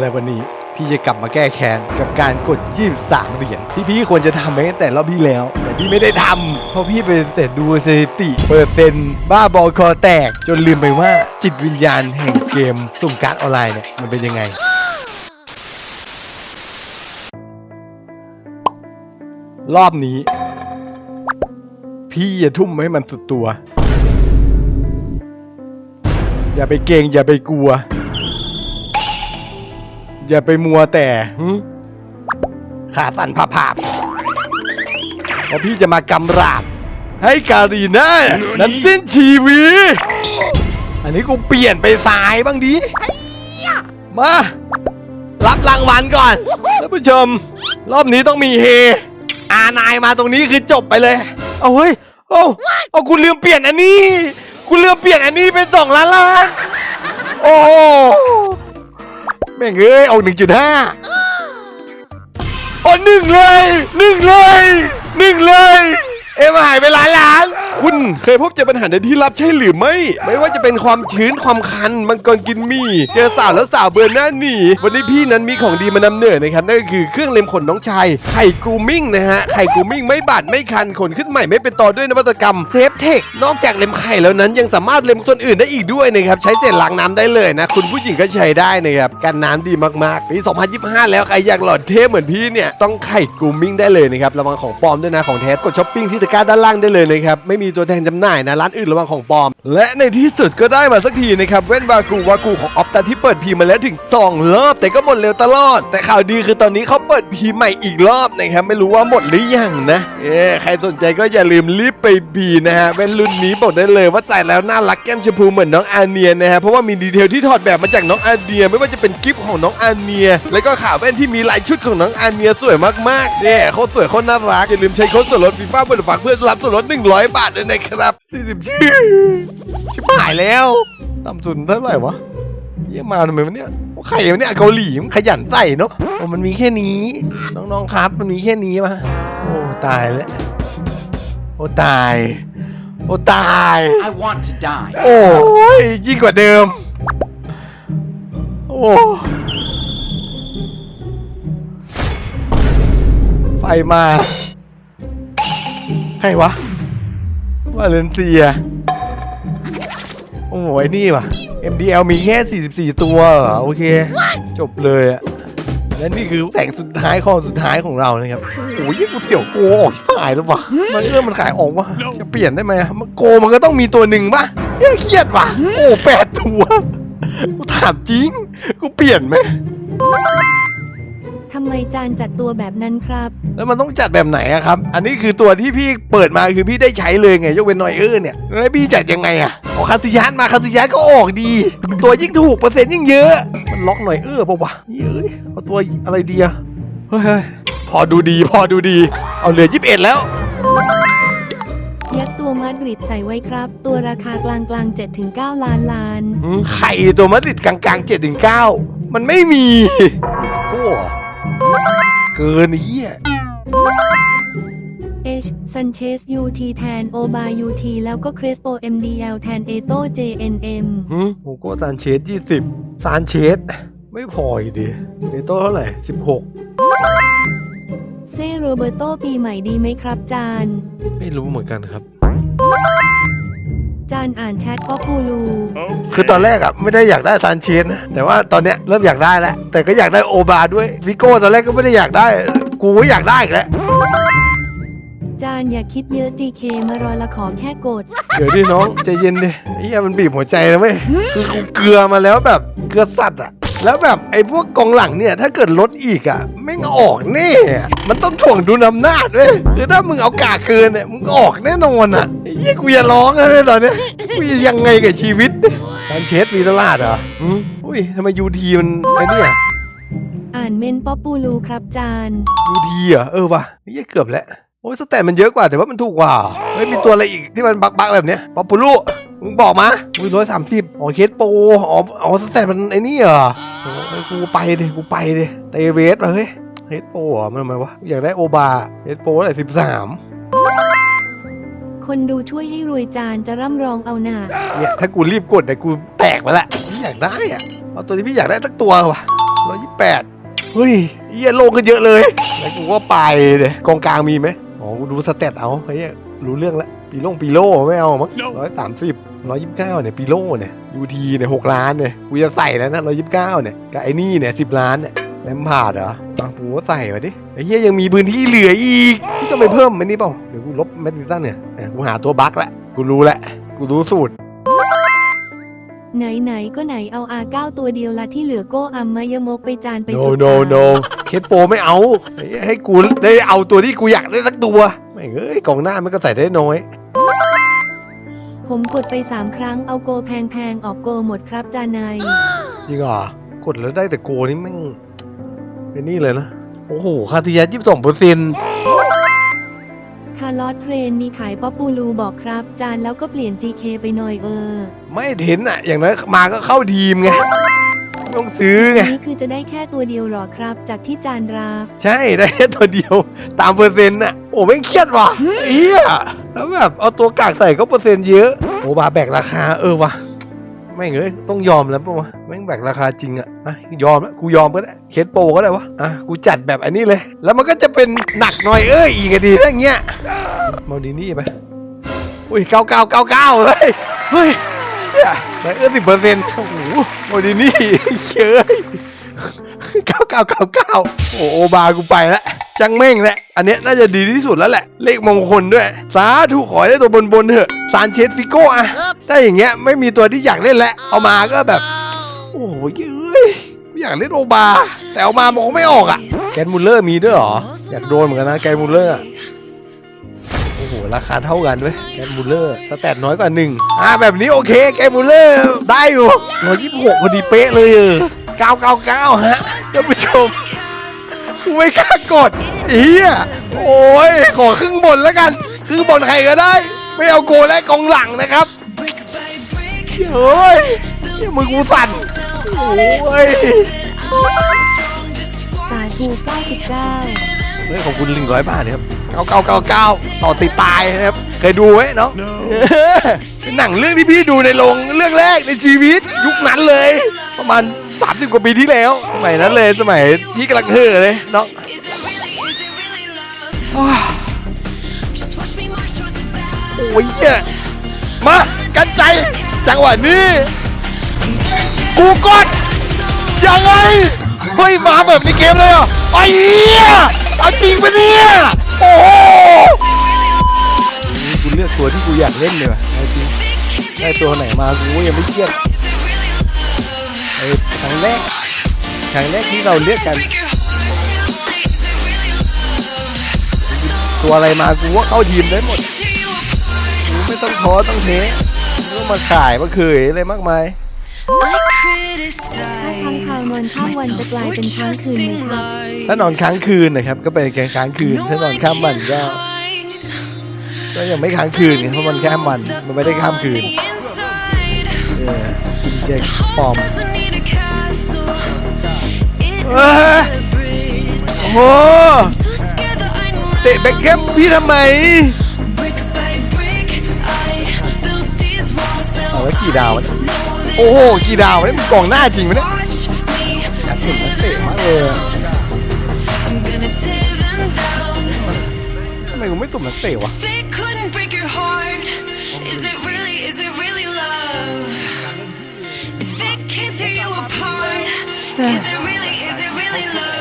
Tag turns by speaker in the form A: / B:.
A: และวันนี้พี่จะกลับมาแก้แค้นกับการกด23เหรียญที่พี่ควรจะทำไปตั้งแต่รอบที่แล้ว แต่พี่ไม่ได้ทำเพราะพี่ไปแต่ดูสถิติเปอร์เซ็นต์บ้าบอคอแตก จนลืมไปว่าจิตวิญญาณแห่งเกมสุ่มการดออนไลน์เนี่ยมันเป็นยังไงรอบนี้ พี่จะทุ่มให้มันสุดตัว อย่าไปเกรงอย่าไปกลัว อย่าไปมัวแต่หึขาสั่นผาผาบเพราะพี่จะมากำราบ ให้การีน่านั้นสิ้นชีวีอันนี้กูเปลี่ยนไปซ้ายบ้างดิมา รับรางวัลก่อนท่านผู้ชม รอบนี้ต้องมีเฮ อานายมาตรงนี้คือจบไปเลย เอาเฮ้ย เอาเอาคุณลืมเปลี่ยนอันนี้คุณลืมเปลี่ยนอันนี้เป็นสองล้านล้าน โอ้โหแม่งเอ้ยเอาหนึ่งจุดห้าโอ้หนึ่งเลยหนึ่งเลยหนึ่งเลย เอ็มหายไปล้านล้าน คุณเคยพบเจอปัญหาในที่รับใช่หรือไม่ ไม่ว่าจะเป็นความชื้นความคันมังกรกินมี เจอสาวแล้วสาวเบือนหน้าหนีวันนี้พี่นั้นมีของดีมานำเหนือนะครับนั่นก็คือเครื่องเล็มขนน้องชายไข่กูมิ่งนะฮะไข่กูมิ่งไม่บาดไม่คันขนขึ้นใหม่ไม่เป็นตอด้วยนวัตกรรมเซฟเทคนอกจากเล็มไข่แล้วนั้นยังสามารถเล็มส่วนอื่นได้อีกด้วยนะครับใช้เศษล้างน้ำได้เลยนะคุณผู้หญิงก็ใช้ได้นะครับกันน้ำดีมากๆปี 2025 แล้วใครอยากหล่อเท่เหมือนพี่เนี่ยต้องไข่กูมิ่งได้เลยนะครับระวังของปลอมด้วยนะของแท้กดช้อปปิ้งที่ตะกร้าด้านล่างได้เลยนะครับไม่มีตัวแทนจำหน่ายนะร้านอื่นระวังของปลอม และในที่สุดก็ได้มาสักทีนะครับเว้นวากูวากูของออฟตาที่เปิดพีมาแล้วถึง2รอบ แต่ก็หมดเร็วตลอด แต่ข่าวดีคือตอนนี้เขาเปิดพีใหม่อีกรอบนะครับไม่รู้ว่าหมดหรือยังนะเอ๊ใครสนใจก็อย่าลืมรีบไปพีนะฮะเว้นรุ่นนี้บอกได้เลยว่าใส่แล้วน่ารักแก้มชมพูเหมือนน้องอาเนียนะฮะเพราะว่ามีดีเทลที่ถอดแบบมาจากน้องอาเนีย ไม่ว่าจะเป็นกิฟของน้องอาเนีย แล้วก็ขาแว่นที่มีลายชุดของน้องอาเนียสวยมากๆเนี่ยโคตรสวยโคตรน่ารักอย่าลืมใช้โค้ดส่วนลดฟีฟ่าบนฝากเพื่อรับส่วนลด100 บาทด้วยนะครับ40ชื่อ ชิบหายแล้วต่ำสุดเท่าไหร่วะเยี่ยมาทำไมวะเนี่ยใครวะเนี่ยเกาหลีมันขยันใส่เนาะโอ้มันมีแค่นี้ น้องๆครับ มันมีแค่นี้มาโอ้ตายแล้วโอ้ตาย โอ้ตาย
B: I want to die.
A: โอ้ยยิ่งกว่าเดิม โอ้ไฟมา ใครวะวาเลนเซีย โอ้โหไอ้นี่ว่ะ MDL มีแค่ 44 ตัวเหรอโอเค จบเลยอะและนี่คือแสงสุดท้ายของสุดท้ายของเรานะครับโอ้ยยิ่งกูเสี่ยวโกออกชิบหายแล้ววะมันเอื้อมมันขายออกวะจะเปลี่ยนได้ไหมอะมันโกมันก็ต้องมีตัวหนึ่งป่ะเอ้ยเครียดว่ะโอ้แปดตัวกูถามจริงกูเปลี่ยนไหม
C: ทำไมจานจัดตัวแบบนั้นครับ
A: แล้วมันต้องจัดแบบไหนอะครับ อันนี้คือตัวที่พี่เปิดมาคือพี่ได้ใช้เลยไงยกเว้นนอยเออร์เนี่ยแล้วพี่จัดยังไงอะ เอคาซิยันมาคาซิยันก็ออกดี ตัวยิ่งถูกเปอร์เซ็นต์ยิ่งเยอะ มันล็อกหน่อยเออร์ปะวะเย้ยเอาตัวอะไรดีอะเฮ้ยเฮ้ยพอดูดีพอดูดี เอาเหลือยี่สิบเอ็ดแล้ว
C: ยัดตัวมาดริดใส่ไว้ครับ ตัวราคากลางกลางๆ7-9ล้านล้าน
A: ไข่ตัวมาดริดกลางๆเจ็ดถึงเก้ามันไม่มีโก้เกินไอ้ เหี้ย
C: H ซันเชส UT แทนโอบา UT แล้วก็คร e สโ MDL แทนเอโต JNM
A: หืมโฮโก้ซานเชสยี่สิบซานเชสไม่พออีกดิเนโต้เท่าไหร่สิบหก
C: เซโรเบโตปีใหม่ดีไหมครับจาน
A: ไม่รู้เหมือนกันครับ
C: จานอ่านแชทก็ปูลู
A: คือตอนแรกอะไม่ได้อยากได้ซานเชสนะแต่ว่าตอนเนี้ยเริ่มอยากได้แล้ว แต่ก็อยากได้โอบาด้วยฟิโก้ตอนแรกก็ไม่ได้อยากได้ กูก็อยากได้อีกแล้ว
C: จานอย่าคิดเยอะ GK มารอละขอแค่กด
A: เดี๋ยวดิน้องใจเย็นดิไอ้เหี้ยมันบีบหัวใจนะเว้ยคือกูเกลือมาแล้วแบบเกลือสัตว์อะแล้วแบบไอ้พวกกองหลังเนี่ย ถ้าเกิดลดอีกอะไม่งออกแน่อะมันต้องถ่วงดุลอำนาจเว้ยคือถ้ามึงเอากากเกินเนี่ยมึงออกแน่นอนอะไอ้เหี้ยกูอย่าร้องเลยตอนเนี้ยกูจะยังไงกับชีวิตการเชสมีตลาดเหรออืมอุ้ยทำไมยูทีมันไอ้เนี่ย
C: อ่านเมนป๊อปปูลูครับจาน
A: ยูทีเหรอเออว่ะไอ้เหี้ยเกือบแล้ว โอ้ยสแตทมันเยอะกว่าแต่ว่ามันถูกกว่าเฮ้ยมีตัวอะไรอีกที่มันบักบักๆแบบเนี้ยป๊อปปูลูมึงบอกมาอุ้ยร้อยสามสิบอ๋อเคสโปรอ๋ออ๋อสแตทมันไอ้นี่เหรอโอ้ยกูไปดิกูไปดิเตเวสเหรอเฮ้ยเคสโปรเหรอมันทำไมวะอยากได้โอบาเคสโปรเท่าไหร่สิบสาม
C: คนดูช่วยให้รวยจานจะร่ำรองเอาหน่า
A: เนี่ยถ้ากูรีบกดเนี่ยกูแตกไปละพี่อยากได้อะเอาตัวที่พี่อยากได้สักตัวว่ะร้อยยี่แปดเฮ้ยเหี้ยโลงกันเยอะเลยแล้วกูก็ไปเลยกองกลางมีไหม อ๋อกูดูสเตตเอาเฮ้ยรู้เรื่องแล้วปีโล่งปีโล่ไม่เอามั้งร้อยสามสิบร้อยยี่สิบเก้าเนี่ยปีโล่เนี่ยยูทีเนี่ยหกล้านเนี่ยกูจะใส่แล้วนะร้อยยี่สิบเก้าเนี่ยกับไอ้นี่เนี่ยสิบล้านเนี่ยแลมพาร์ดเหรออะกูก็ใส่มาดิไอ้เหี้ยยังมีพื้นที่เหลืออีกที่ต้องไปเพิ่มไอ้นี่เปล่าเดี๋ยวกูลบแมตตินตันเนี่ยเอ้ยกูหาตัวบั๊กละกูรู้แล้วกูรู้สูตร
C: ไหนๆก็ไหนเอา R9 ตัวเดียวละที่เหลือโก้อัมมายมกไปจานไป
A: no
C: ศึก
A: no
C: ษา
A: no เคสโปรไม่เอาให้ให้กูได้เอาตัวที่กูอยากได้สักตัวไม่งเอ้ยกองหน้ามันก็ใส่ได้น้อย
C: ผมกดไป3ครั้งเอาโกแพงๆออกโกหมดครับจานาย
A: จริงเหรอกดแล้วได้แต่โกนี่แม่งเป็นนี่เลยนะ โอ้โหคาติยัยี่สิบสองเปอร์เซ็นต์
C: คาร์ลอสเทรนมีขายป๊อปปูลูบอกครับ จานแล้วก็เปลี่ยน GK ไปหน่อยเออ
A: ไม่เห็นอะ อย่างน้อยมาก็เข้าทีมไงไม่ต้องซื้อไง
C: นี่คือจะได้แค่ตัวเดียวหรอครับ จากที่จานราฟ
A: ใช่ได้แค่ตัวเดียวตามเปอร์เซ็นต์อะ โอ้ไม่งเครียดว่ะเฮียแล้วแบบเอาตัวกากใส่ก็เปอร์เซ็นต์เยอะ โอ้บาแบกราคาเออว่ะ ไม่งเอ้ยต้องยอมแล้วปะวะแม่งแบกราคาจริงอะอะยอมแล้วกูยอมก็ได้เคสโปรก็ได้วะอะกูจัดแบบอันนี้เลย แล้วมันก็จะเป็นหนักหน่อยเอ้ยอีกอะดีอย่างเงี้ยมาดีนี่ไปอุ้ยเก้าเก้าเก้าเก้าเฮ้ยเฮ้ยเชี่ยไเออสิบเปอร์เซ็นต์โอ้โหโมดีนี่เยอะเก้าเก้าเก้าเก้าโอ้โอบากูไปแล้ว จังเม่งแหละ อันเนี้ยน่าจะดีที่สุดแล้วแหละ เลขมงคลด้วย สาธุขอให้ได้ตัวบนบนๆเถอะ ซานเชสฟิโก้อะถ้าอย่างเงี้ยไม่มีตัวที่อยากเล่นแล้ว เอามาก็แบบ โอ้ยเอ้ยกูอยากเล่นโอบา แต่เอามามองไม่ออกอะแกนมูลเลอร์มีด้วยเหรอ อยากโดนเหมือนกันนะแกนมูลเลอร์อะโอ้โหราคาเท่ากันด้วยแกนมูลเลอร์สแตทน้อยกว่าหนึ่งอ่าแบบนี้โอเคแกนมูลเลอร์ได้อยู่ร้อยยี่สิบหกพอดีเป๊ะเลยเออเก้าเก้าเก้าฮะท่านผู้ชม กูไม่กล้ากดเฮียโอ้ยขอครึ่งบนแล้วกัน ครึ่งบนใครก็ได้ ไม่เอาโกและกองหลังนะครับเฮ้ยเหี้ยมือกูสั่นโอ้ย
C: สาธุ99
A: เฮ้ยขอบคุณลิงร้อยบาทนะครับเก้าเก้าเก้าเก้าต่อติดตายนะครับ เคยดูไหมเนาะเป็นหนังเรื่องที่พี่ดูในโรงเรื่องแรกในชีวิต ยุคนั้นเลย ประมาณ 30กว่าปีที่แล้ว สมัยนั้นเลยสมัยพี่กำลังเฮ่อเลยเนาะว้าวโอ้ยมากันใจ จังหวะนี้ กูกดยังไงเฮ้ยมาแบบในเกมเลยอะไอ้เหี้ยเอาจริงปะเนี่ยโอ้โหกูเลือกตัวที่กูอยากเล่นเลยว่ะเอาจริงได้ตัวไหนมากูยังไม่เครียด ไอ้ครั้งแรกครั้งแรกที่เราเลือกกัน ตัวอะไรมากูว่าเข้าทีมได้หมดกูไม่ต้องท้อต้องเทไม่ต้องมาขายมาเขยอะไรมากมาย
C: ถ้าค้างคาวนอนข้ามวันจะกลายเป็นค้างคืนไหมครับ
A: ถ้านอนค้างคืนนะครับ ก็เป็นแค่ค้างคืน ถ้านอนข้ามวันก็ก็ยังไม่ค้างคืนไงเพราะมันข้ามวันมันไม่ได้ข้ามคืนเออกินเจปลอม โห เตะแบ็คแคมพี่ทำไม เอาแล้กี่ดาวเนี่ยโอ้โห กี่ดาวเนี่ยมันกล่องหน้าจริงวะเนี่ยอยากเห็นนักเตะมากเลยอะทำไมกูไม่ตุ่มนักเตะวะ
B: is it really, is it really love?